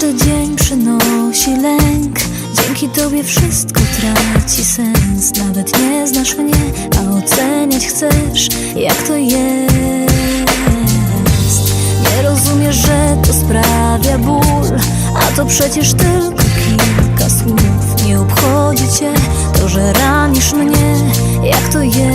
Każdy dzień przynosi lęk. Dzięki tobie wszystko traci sens. Nawet nie znasz mnie, a oceniać chcesz Jak to jest. Nie rozumiesz, że to sprawia ból A to przecież tylko kilka słów. Nie obchodzi cię to, że ranisz mnie. Jak to jest?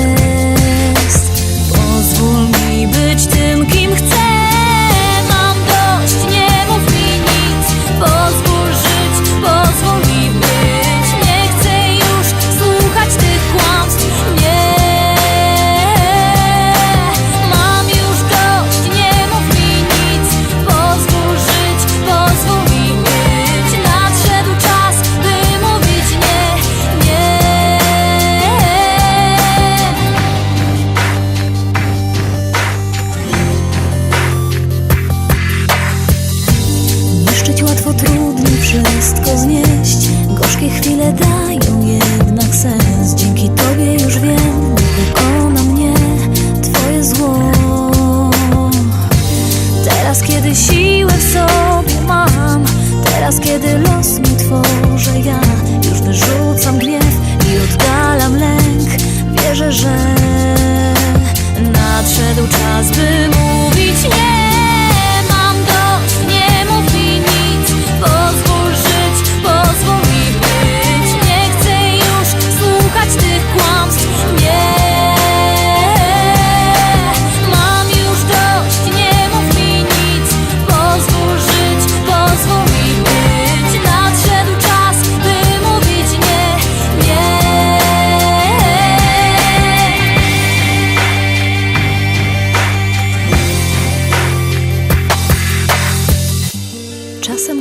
Kiedy siłę w sobie mam Teraz kiedy los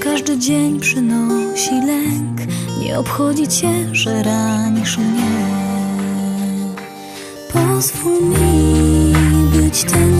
każdy dzień przynosi lęk. Nie obchodzi cię, że ranisz mnie. Pozwól mi być chcę